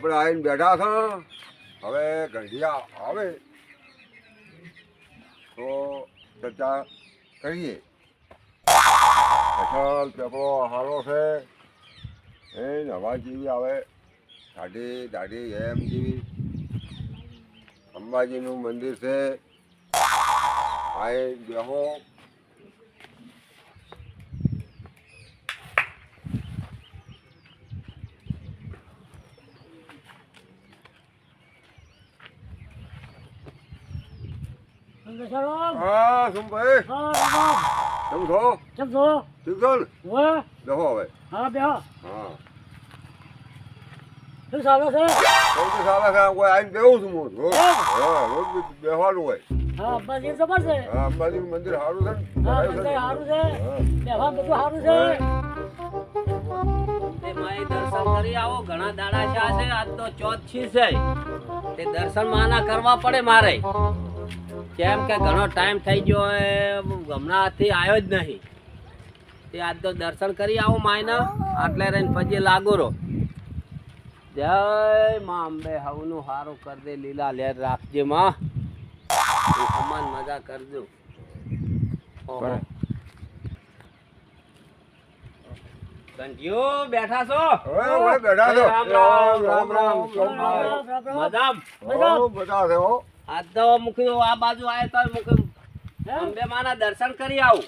આપણે આવીને બેઠા છો. હવે ગઢિયા આવે. તો ચર્ચા કરીએ. અસલ પેપરો સારો છે. એ નવા જેવી આવે. દાઢી દાઢી, એમ જેવી. અંબાજીનું મંદિર છે. આ બેહો. હા સુમભાઈ. હા કેમ છો? કેમ છો? ઠીક છો ને? બેહો હવે. હા બેહો. હા. શું ચાલે છે? સૌથી સારા છે. કોઈ આવીને બેહું છું હું. હા રોજ બેહવાનું હોય. હા અંબાજી જબર છે? હા અંબાજીનું મંદિર સારું છે હા સારું મંદિર સારું છે. બેહવા બધું સારું છે? તે માએ દર્શન કરી આવો. ઘણા દાડા છે આજ તો ચોથી છે. તે દર્શન માના કરવા પડે મારે. કેમ કે ઘણો ટાઈમ થઈ ગયો હમણાંથી આવ્યો જ નહીં. તે આજ તો દર્શન કરી આવો માયના આટલે રહીને પછી લાગુ રહો. જય માં અંબે હવનું હારું કરી લીલા લહેર રાખજે માં. સમાન મજા કરજો. બેઠા છો? બેઠા છો. મજા મજા આ તો મુખ્યું આ બાજુ આવે તો મુખ્યું અંબે માના દર્શન કરી આવું.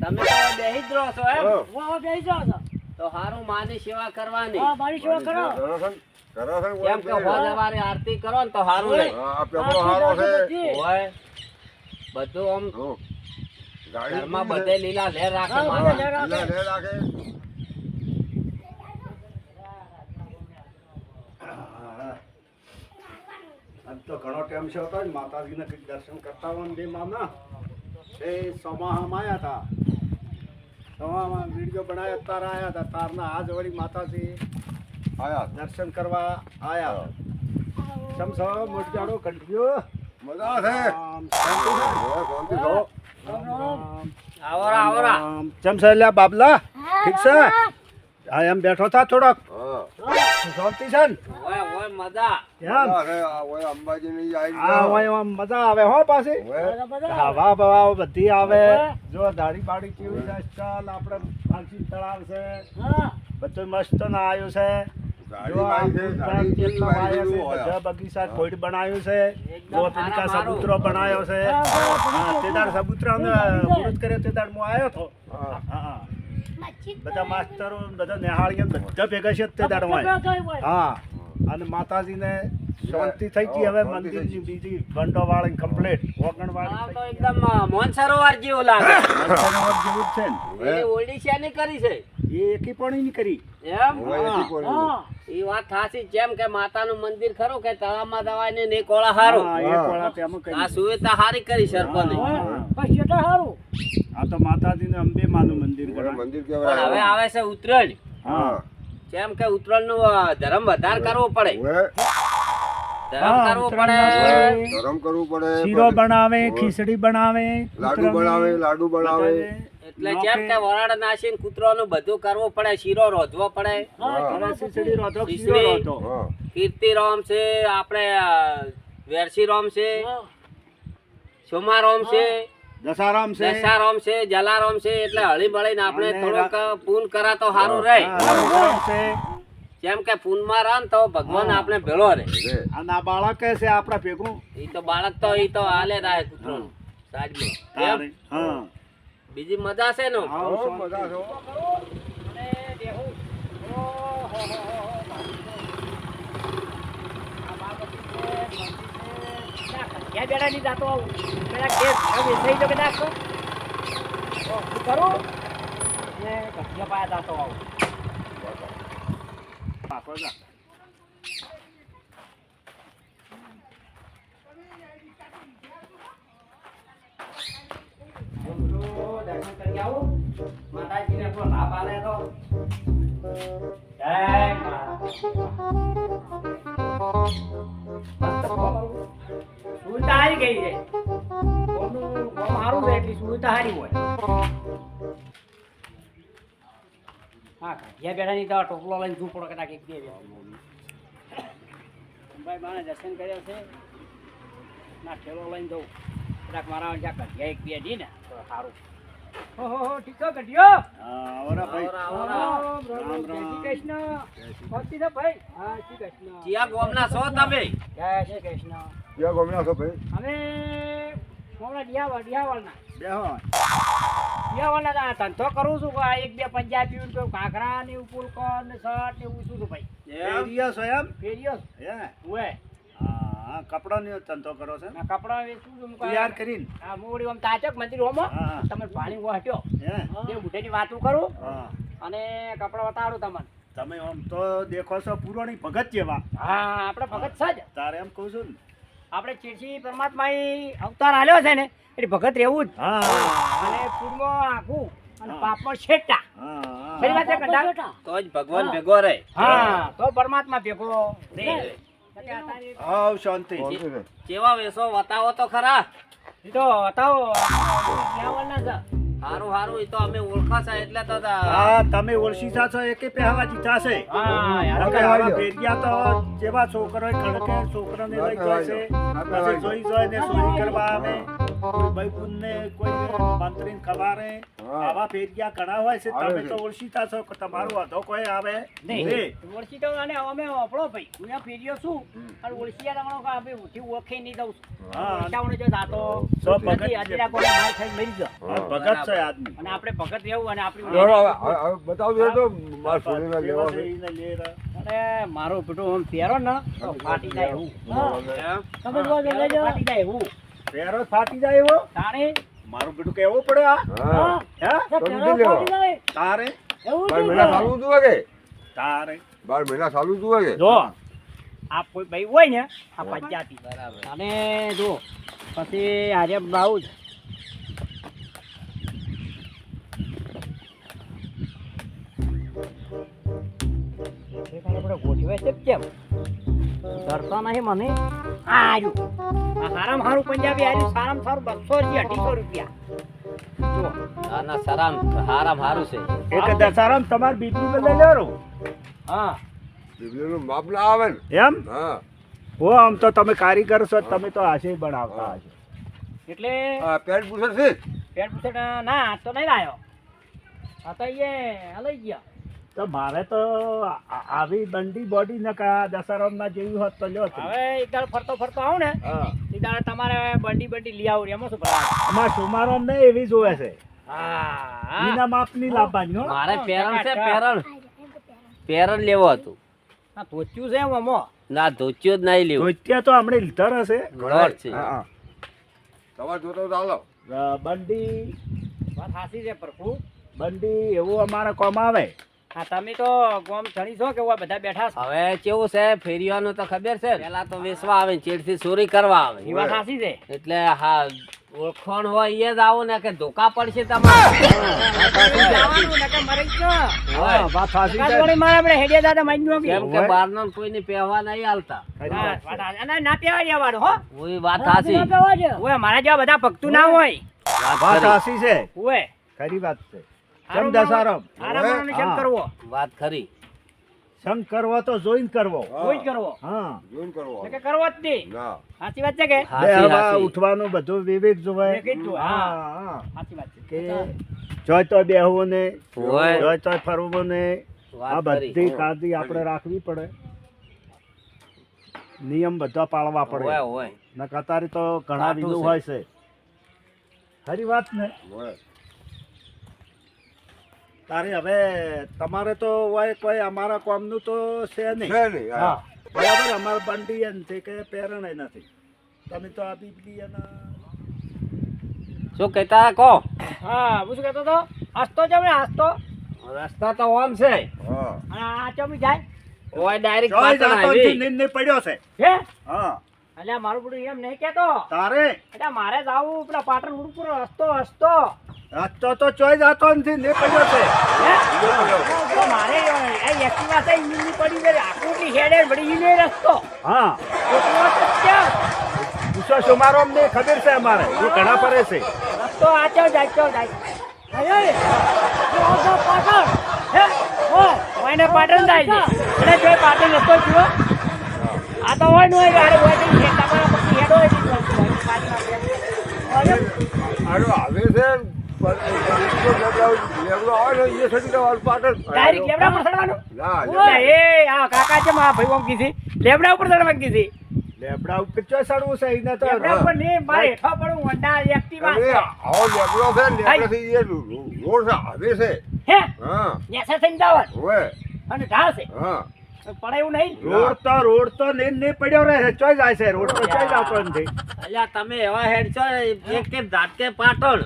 તમે તો જ રહો છો એમ? તો હારું માની સેવા કરવાની. કેમ કે હોજવારે આરતી કરો ને તો હારું હોય. બધું આમ ઘરમાં બધે લીલા લેર રાખે લીલા લેર રાખે. આજ તો ઘણો ટાઈમ છે હતો માતાજીને કંઈક દર્શન કરતા હોય બે મામા. એ સમાહમાં આવ્યા હતા. સમાહમાં વીડિયો બનાવ્યા તાર આવ્યા હતા. તારના આજ વળી માતાજી આવ્યા દર્શન કરવા આવ્યા સમ સો મોટજાડો કંઠ્યો? મજા છે. આવરા આવરા. આમ. ચમ લ્યા બાબલા? ઠીક છે? હા એમ બેઠો થા થોડોક? શાંતિ છે ને? મજા. મજા છે બનાવ્યું છે. ગોપલિકા બનાવ્યો છે. તેદાર સબૂતરા પૂરું કર્યો તેદાર હું આવ્યો હતો બધા માસ્તરો બધા નિહાળીએ બધા ભેગા છે તેદાર હા. અને માતાજીને શાંતિ થઈ ગઈ. હવે મંદિરની બીજી બંડોવાળી કમ્પ્લીટ ઓગણવાળી એકદમ મોન જેવું લાગે. મોન જેવું છે એ ઓડિશા કરી છે. એ એકી પણ કરી. એમ? એ વાત થાસી જેમ કે માતાનું મંદિર ખરું કે તળાવમાં દવાઈને ને કોળા હારું. એ કોળા તેમ કરી આ સુવેતા હારી કરી સરપંચ. બસ એટલા હારું. આ તો માતાજીને અંબે માનું મંદિર મંદિર કહેવાય. હવે આવે છે ઉત્તરાયણ. હા. જેમ કે ઉત્તરાયણનું ધર્મ વધાર કરવો પડે. ધર્મ કરવો પડે. ગરમ કરવું પડે શીરો બનાવે ખીચડી બનાવે લાડુ બનાવે લાડુ બનાવે. એટલે જેમ કે વરાળ નાસીન કૂતરો નું બધું કરવું પડે શીરો રોધવો પડે. કીર્તિ ખીચડી રોધો ખીચડી. રોધો. હા. કીર્તિરામ છે આપણે વેરસીરામ છે સોમા રોમ છે દશારામ છે. દશારામ છે જલારામ છે એટલે હળી મળીને આપણે થોડોક પૂન કરા તો સારું રહે જેમ કે પૂનમાં રહે ને તો ભગવાન આપણે ભેળો રહે રે. અને આ બાળક કે છે આપણે ભેગું. ઈ તો બાળક તો ઈ તો હાલે રાહે કૂતરો? હા. બીજી મજા છે ને. બધા છો. અને દેહું. ઓહો, હો, હો, હો. આ બાબત છે, મંદિર ના, બેડા જાતો આવું. પેલા કેસ હવે થઈ જો કે નાખો. શું કરું? ને ઘટિયા પાયા જાતો આવું. પાછો. છે એટલી સુવિધા હોય. હા તો ટોપલો લઈને શું કદાચ એક બે બે ભાઈ મારે દર્શન કર્યા છે. ના ઠેલો લઈને જવું. કદાચ મારા જ્યાં એક બે દી ને તો સારું હો હો હો ઘટિયો હા આવરા ભાઈ. આવરા, આવરા. રામ, રામ, રામ. શ્રી કૃષ્ણ. ભાઈ. હા શ્રી કૃષ્ણ. ચિયા ગોમના છો તમે? જય શ્રી કૃષ્ણ. ક્યાં ગમ્યા છો ભાઈ? અમે હમણાં ડિયાવળ ડિયાવળના બેહો ડિયાવળના તા ધંધો કરું છું એક બે પંજાબી કોઈ ઘાઘરા ને પુલકો ને શર્ટ ને એવું છું ભાઈ? એરિયા છો એમ? ફેરિયો હે? ઉએ હા કપડાનો ધંધો કરો છો? ના કપડા વેચું છું તૈયાર કરીને? આ મોડી આમ તાચક મંદિર હોમો. તમે પાણી વાટ્યો હે? એ બુઢેની વાતું કરું હા. અને કપડા બતાડું તમને. તમે આમ તો દેખો છો પુરાણી ભગત જેવા. હા આપણે ભગત છે જ. તારે એમ કહું છું ને આપણે ચીરસી પરમાત્મા અવતાર આલ્યો છે ને એટલે ભગત રહેવું જ. અને પૂરમાં આખું અને પાપડ પાપમાં છેટા. હા વાત છે તો જ ભગવાન ભેગો રહે. હા તો પરમાત્મા ભેગો રહે. હાવ શાંતિ. જેવા કેવા વેસો વતાવો તો ખરા. તો વતાવો. ડિયાવળના છે હારું હારું એ તો અમે ઓળખા છે એટલે તો તા- હા તમે ઓળખીતા છો એકે પહેવા જીતા છે હા યાર નકર તો જેવા છોકરો ખડકે છોકરાને લઈ જાય છે. પછી જોઈ જોઈ ને ચોરી કરવા આવે. કોઈ ભાઈબંધને કોઈ મંત્રીને ખવારે આવા ભેડિયા ઘણા હોય છે તમે તો ઓળખીતા છો કે તમારું કોઈ આવે? નહીં. નહીં. ઓળખી તો અને અમે ઓપડો ભાઈ હું અહીંયા છું. અને ઓળખીયા તમારો આપણે ઉઠી ઓળખી નહીં દઉં માર ખાઈને મરી ગયો આ ભગત છે આદમી. અને આપણે ભગત રહેવું અને આપણી ચાલો, હવે- હવે- હવે બતાવજો તો મારા છોડીને લેવા છે. એને લે રા. અરે મારો પેટો ફેરો પહેરો ને ફાટી જાય એવું ફાટી જાય એવું પહેરો જ ફાટી જાય એવો? તાણે? મારું બેટું કેવું પડે આ. હા. હે. તો લેવા. તારે? બાર મહિના સાલું તું કે તારે? બાર મહિના સાલું તું કે જો આ કોઈ ભાઈ હોય ને આ પંચાયતી. બરાબર. અને જો પછી આજે બાઉ જ ગોઠવે છે કેમ? ડરતા નહીં મને. આ આર્યું સારું હારામાં પંજાબી આર્યું સારામાં સારું બસો થી અઢીસો રૂપિયા. જો ના સરામ હારામ હારું છે. એક દશારામ તમાર પર લઈ લેરો હા. માપ ના આવે ને. એમ? હા. હો આમ તો તમે કારીગર છો તમે તો આશે બનાવતા હશો. એટલે આ પેન્ટ પૂછે છે? પેટ પૂછે ના તો નહીં લાયો. આ તો એ લઈ ગયા. તો મારે તો આવી બંડી બોડી ને કા દશારામ ના જેવી હોત તો લ્યો. હવે એક દાડ ફરતો ફરતો આવું ને એ દાડે તમારે બંડી બંડી લઈ આવું એમાં શું? અમાર સુમારામ ને એવી જોવે છે. હા. એના માપની લાવવાની હો. મારે પેરણ છે પેરણ. પેરણ. લેવો હતું. ના ધોચ્યું છે એમ અમો ના ધોચ્યું જ નહીં લેવું. ધોચ્યા તો આપણે લીધર હશે. લોટ છે. તમારે જોતો ચાલો હાલો. બંડી વાત હાસી છે પ્રભુ. બંડી એવું અમારે કોમ આવે. હા તમે તો ગોમ ચણી છો કે બધા બેઠા છો? હવે કેવું છે ફેરીવાનું તો ખબર છે પેલા તો વેસવા આવે ચેડથી ચોરી કરવા આવે. એ વાત સાચી છે? એટલે હા ઓળખાણ હોય એ જ આવો ને કે ધોકા પડશે તમારે. જવાનું નકર મરી ગયો. હોય. હા, વાત સાચી કાલ છે. વળી મારે આપણે હેડિયા દાદા માન્યું બી. કેમ કે બહારના કોઈને પહેવા નહીં હાલતા. ના પહેવા જવાનું હો. વાત સાચી. ઓય મારા જેવા બધા ભક્તું ના હોય. વાત સાચી છે. ખરી વાત છે. કેમ દશારામ હારા કેમ કરવો. વાત ખરી. સંગ કરવો તો જોઈને કરવો. કોઈ કરવો. હા. જોઈને કરવો. કે કરવો જ નહીં. સાચી વાત છે કે? બે હાચી હવા હાચી. ઉઠવાનું બધું વિવેક જોવે વિવેક જ જોવે, હા હા. હા. સાચી વાત છે. કે જોય તો બેહવું ને જોય તો ફરવું ને આ બધી કાળજી આપણે રાખવી પડે. નિયમ બધા પાળવા હોય પડે. હોય ન કતારી તો ઘણા બીજું હોય છે. ખરી વાત ને? હોય. તારે હવે તમારે તો હોય કોઈ અમારા કોમનું તો છે નહીં. હા. બરાબર અમારે બંડી એમ છે કે પેરણ નથી. તમે તો આ બીબલી એના શું કહેતા કહો હા હું શું કહેતો હતો? હસતો જમે હસતો. રસ્તા તો ઓમ છે. અને આ ચમી જાય. ઓય ડાયરેક્ટ પાટણ જાતો નીંદ નિર્ણય પડ્યો છે. હે? હા. એટલે મારું બધું એમ નહીં કહેતો. તારે? એટલે મારે જાવું પેલા પાટણ રોડ રસ્તો હસતો હસતો. રસ્તો તો ચોઈ જતો નથી ને પડ્યો છે. હે? તો મારે આ એક્ટિવા છે ઈની પડી ગઈ આકુટી હેડે વળી ઈને રસ્તો. હા? પૂછો સુમારો અમને ખબર છે અમારે એ ઘણા પરે છે. રસ્તો આચો જાય ચો જાય. અરે તો પાટણ. હે? ઓ કોઈને પાટણ જાય છે? એટલે જો પાટણ રસ્તો થયો આ તો હોય ને હોય અરે હોય તો તમારા પછી હેડો હોય. આનો આવે છે. ને લેબડા પર ચડવાનું ના ઓય, એ આ કાકા છે મારા ભાઈ ઓમ કીધી. ઉપર ચડવા કીધી લેબડા ઉપર ચોય સડવું છે? એને તો લેબડા ઉપર નહીં મારે હેઠો પડું હોન્ડા એક્ટિવા અરે આવો લેબડો છે ને લેબડેથી એ રોડ આવે છે. હે? હા. નેસા થઈને જાવન હવે અને ઢાળ છે. હા. પડે એવું નહીં. રોડ તો રોડ તો ને ને પડ્યો રહે ચોઈ જાય છે રોડ તો ચોય જાતો નથી અલ્યા તમે એવા હેડ છો એક કે ઝાટકે પાટણ.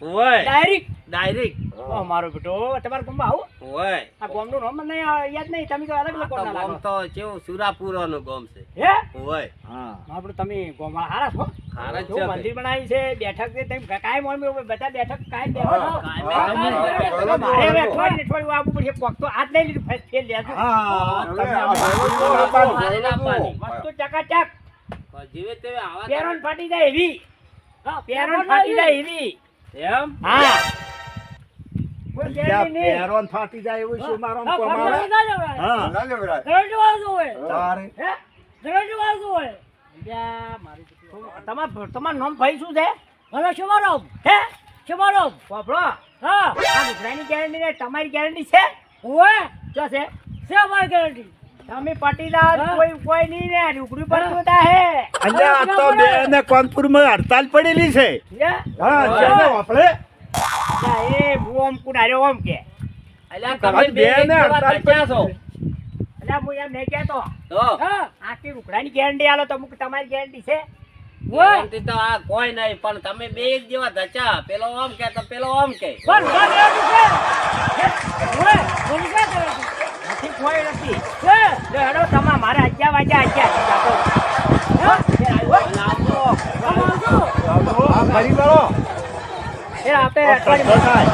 હોય. ડાયરેક્ટ ડાયરેક્ટ ઓ મારો બેટો તમારે ગામમાં આવું. ઓય આ ગામનું નામ મને નહીં યાદ નહીં. તમે તો અલગ અલગ ગામ લાગો. તો કેવું સુરાપુરાનું ગામ છે. હે? ઓય હા. આપણે તમે ગોમ હારા છો? હારા છો મંદિર બનાવી છે બેઠક છે તમે કાંઈ મોન બધા બેઠક કાય છો કાંઈ હા, બેઠક હા, નહીં. હા, તો મારે હવે થોડી અઠવાડિયું આવવું પડશે કોક તો આજ લઈ લીધું ફેર ફેર લેજો. હા હવે તમે આ આમ ભાઈઓ તો બોલો આપવાનું, મારે ભાઈઓ આપવાની. ચકાચક. જીવે તેવે આવા પેરોન ફાટી જાય એવી. હા પેરોન ફાટી જાય એવી. એમ? હા. ગેરંટી. પેરોન ફાટી જાય એવું શું મારો હા? ના. હા. તારે. હે? તમાર તમારું નામ ભાઈ શું છે? હે? બાપડો. આ દુસરાની ગેરંટી ને તમારી ગેરંટી છે? શું છે? તમે પાટીદાર કોઈ કોઈ નહીં ને રૂકડી પર જોતા હે. અલ્યા આ તો બે ને કાનપુરમાં હડતાલ પડેલી છે. હે? હા ચાલો આપણે એ ઓમ ઓમ કે. અલ્યા તમે બે બેને હડતાલ ધચ્યા છો. એટલે હું એમ નહીં કહેતો. તો? આખી રૂકડાની ગેરંટી આલો તો અમુક તમારી ગેરંટી છે. ગેરંટી તો આ કોઈ નહીં પણ તમે બે એક જેવા ધચા. પેલો આમ કે તો પેલો આમ કે. નથી? કોઈ નથી હેડો તમા મારે એ આપણે થાય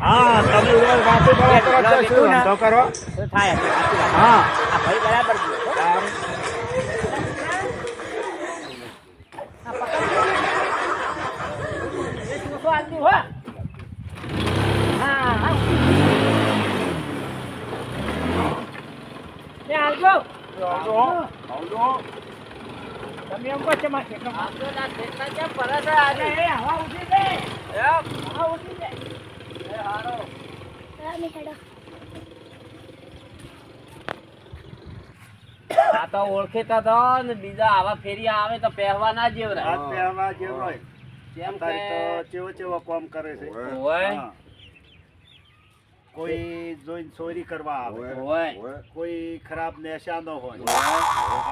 હા તમે વાતો કરો. હા. ભાઈ બરાબર બોલે હો. આ પકડ. એ શું શું આદમી હો? હા, હા. એ આવજો. આવજો, આવજો. તમે એમ કહો છો ફરે આજે? એ હવા ઉઠી. હવા ઉઠી. હારો. આ તો ઓળખેતા તો ને બીજા આવા ફેરિયા આવે તો પહેરવા ના જેવરાય જેવો હોય. કેમ કે ચેવો ચેવો કામ કરે છે હોય. કોઈ જોઈને ચોરી કરવા આવે. હોય. કોઈ ખરાબ નેશાનો હોય.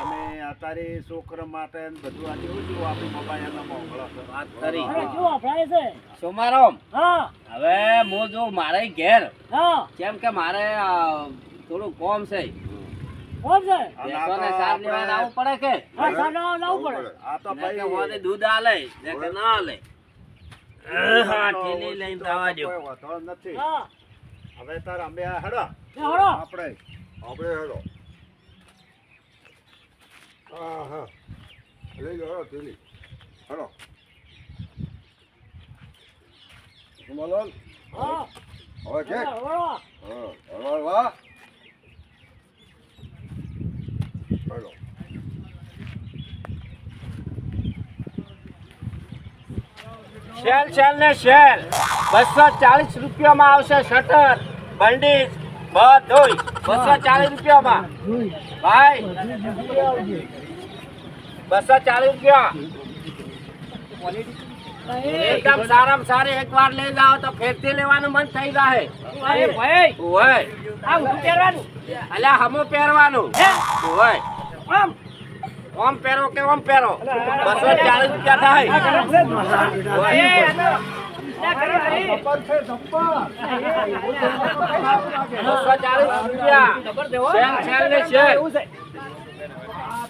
અને અત્યારે છોકરા માટે બધું આ કેવું જેવું આપણી મોબાઈલના મોકલો વાત કરી. છે? સોમારામ હવે હું જો મારે ઘેર. હા. કેમ કે મારે થોડું કોમ છે. આવવું દૂધ આલે કે ના આલે. હા ઠેલી લઈને જવા દો નથી. હા. હવે તાર અમે આ હેડો હળો. આપણે આપણે હેડો. હા, હા. લઈ લો, હેડો. હેડો. સુમલાલ, હા. હવે કે? હા, હળવા, હળવા. હેડો. શેલ શેલ ને શેલ બસો ચાલીસ રૂપિયામાં આવશે શટર બંડીજ બધું બસો ચાલીસ રૂપિયામાં. ભાઈ. બસો ચાલીસ રૂપિયા. એકદમ સારામાં સારી એક વાર લઈ જાઓ તો ફેરથી લેવાનું મન થઈ જાય ભાઈ, હોય પહેરવાનું. અલ્યા હમો પહેરવાનું. હોય આમ. ઓમ પહેરો કે ઓમ પહેરો? બસો ચાલીસ રૂપિયા થાય. ના, ને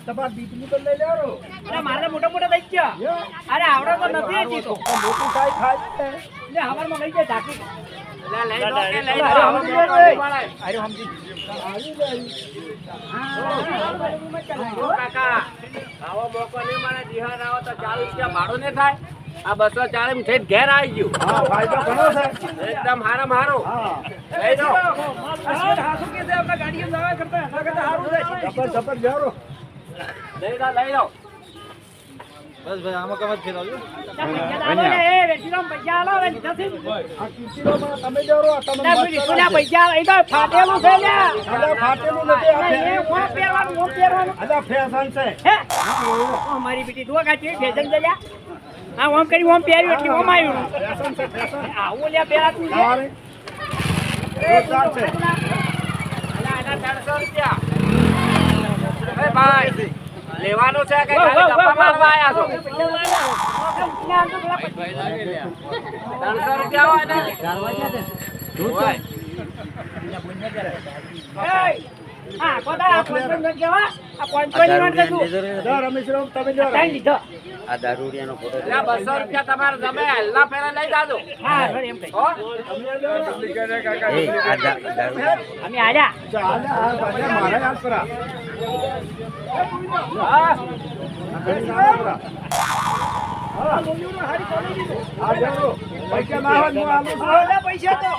તમારી તો લઈ લેરો અરે, મારે મોટા મોટા અરે આવડે તો નથી જીતો મોટું થાય થાય છે. હવારમાં લઈ જાય ઢાંકી ભાડું ને થાય આ બસો ચાલીસ થઈ ઘેર આવી ગયું. હા ફાયદો ઘણો છે. એકદમ હારા મારો. હા. લઈ જાઓ. જબર જબર જાઓ લઈ જાઓ લઈ જાઓ. આ કિચડીમાં તમે ફાટેલું છે ને. અલા ફાટેલું નથી આ એ ફે- કોણ પહેરવાનું કોણ પહેરવાનું? અલા ફેશન અમારી બેટી દુઆ કાચી ફેશન જલ્યા હા ઓમ કરી ઓમ પહેર્યું એટલે ઓમ આવ્યું. આવું લ્યા પેલા તું લેવાનું છે કે મારવા આયા છો? ત્રણસો રૂપિયા હોય ને? હા, કોતા આ પાંચસો ન કહેવા? આ પાંચસોની વાત કરું. જા રમેશરાવ તમે જાઓ ત્રણ લીધો. રૂપિયા તમારે તમે હલ્લા ફેરા લઈ જાજો હા, એમ કહી. હો? અમે આલ્યા. ચાલે આ મારા હા જાઓ પૈસા ના હોય હું આલું છું. પૈસા તો.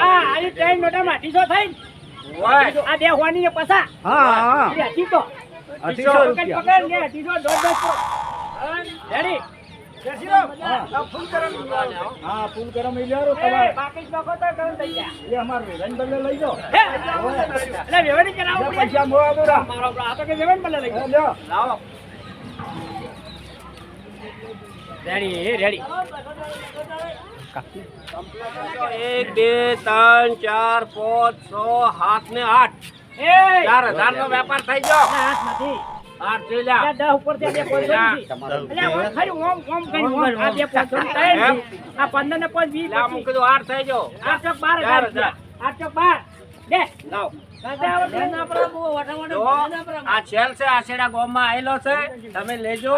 આ આની ટ્રેન નોટામાં અઢીસો થઈ? આ બે હોવાની ને પસા. હા અઢીસો. અઢીસો રૂપિયા. પકડ ને અઢીસો દોઢ દોઢ સો. રેડી? હા. ફૂલ ગરમ લઈ લ્યો તમારે. બાકી જ નાખો તો ગરમ થઈ જાય. એ અમાર વેલણ બદલે લઈ જાઓ. એટલે પૈસા મોવા દો મારો આ તો કે લઈ જાઓ. લાવો. Ready ready. એક બે ત્રણ ચાર પાંચ છ સાત ને આઠ. એ! ચાર હજાર નો વેપાર થઈ ગયો. આ પંદર ને પાંચ વીસ મૂકી દો આઠ થઈ ગયો. આઠ ચોક બાર હજાર હજાર. આઠ ચોક બાર. દે લાવ. આ છેલ છે આશેડા ગામમાં આવેલો છે. તમે લેજો.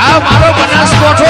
આ મારો બનાસકોઠો